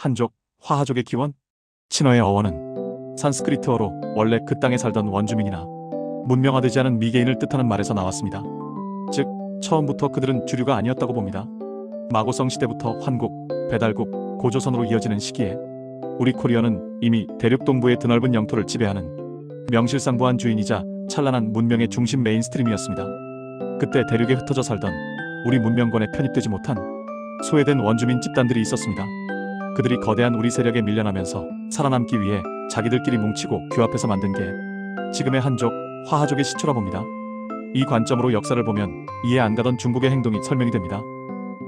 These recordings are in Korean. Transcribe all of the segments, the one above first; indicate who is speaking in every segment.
Speaker 1: 한족, 화하족의 기원? 친어의 어원은 산스크리트어로 원래 그 땅에 살던 원주민이나 문명화되지 않은 미개인을 뜻하는 말에서 나왔습니다. 즉, 처음부터 그들은 주류가 아니었다고 봅니다. 마고성 시대부터 환국, 배달국, 고조선으로 이어지는 시기에 우리 코리아는 이미 대륙 동부의 드넓은 영토를 지배하는 명실상부한 주인이자 찬란한 문명의 중심 메인스트림이었습니다. 그때 대륙에 흩어져 살던 우리 문명권에 편입되지 못한 소외된 원주민 집단들이 있었습니다. 그들이 거대한 우리 세력에 밀려나면서 살아남기 위해 자기들끼리 뭉치고 규합해서 만든 게 지금의 한족, 화하족의 시초라 봅니다. 이 관점으로 역사를 보면 이해 안 가던 중국의 행동이 설명이 됩니다.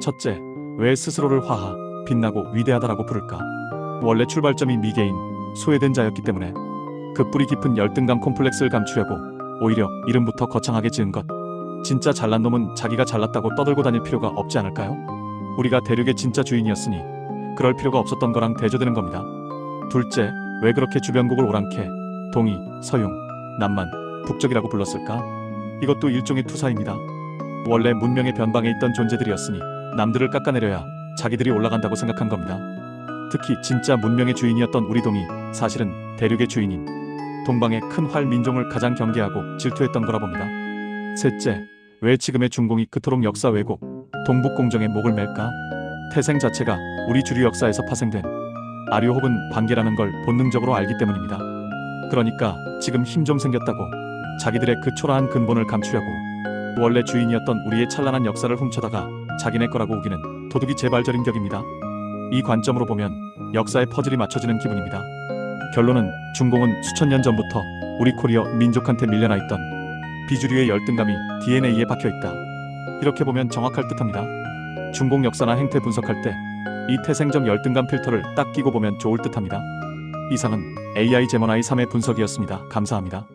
Speaker 1: 첫째, 왜 스스로를 화하, 빛나고 위대하다라고 부를까? 원래 출발점이 미개인, 소외된 자였기 때문에 그 뿌리 깊은 열등감 콤플렉스를 감추려고 오히려 이름부터 거창하게 지은 것. 진짜 잘난 놈은 자기가 잘났다고 떠들고 다닐 필요가 없지 않을까요? 우리가 대륙의 진짜 주인이었으니 그럴 필요가 없었던 거랑 대조되는 겁니다. 둘째, 왜 그렇게 주변국을 오랑캐, 동이, 서융, 남만, 북적이라고 불렀을까? 이것도 일종의 투사입니다. 원래 문명의 변방에 있던 존재들이었으니 남들을 깎아내려야 자기들이 올라간다고 생각한 겁니다. 특히 진짜 문명의 주인이었던 우리 동이 사실은 대륙의 주인인 동방의 큰 활 민족을 가장 경계하고 질투했던 거라 봅니다. 셋째, 왜 지금의 중공이 그토록 역사 왜곡, 동북 공정에 목을 맬까? 태생 자체가 우리 주류 역사에서 파생된 아류 혹은 반계라는 걸 본능적으로 알기 때문입니다. 그러니까 지금 힘 좀 생겼다고 자기들의 그 초라한 근본을 감추려고 원래 주인이었던 우리의 찬란한 역사를 훔쳐다가 자기네 거라고 우기는 도둑이 재발절인 격입니다. 이 관점으로 보면 역사의 퍼즐이 맞춰지는 기분입니다. 결론은 중공은 수천 년 전부터 우리 코리아 민족한테 밀려나 있던 비주류의 열등감이 DNA에 박혀 있다. 이렇게 보면 정확할 듯합니다. 중공 역사나 행태 분석할 때 이 태생적 열등감 필터를 딱 끼고 보면 좋을 듯합니다. 이상은 AI 제모나이 3의 분석이었습니다. 감사합니다.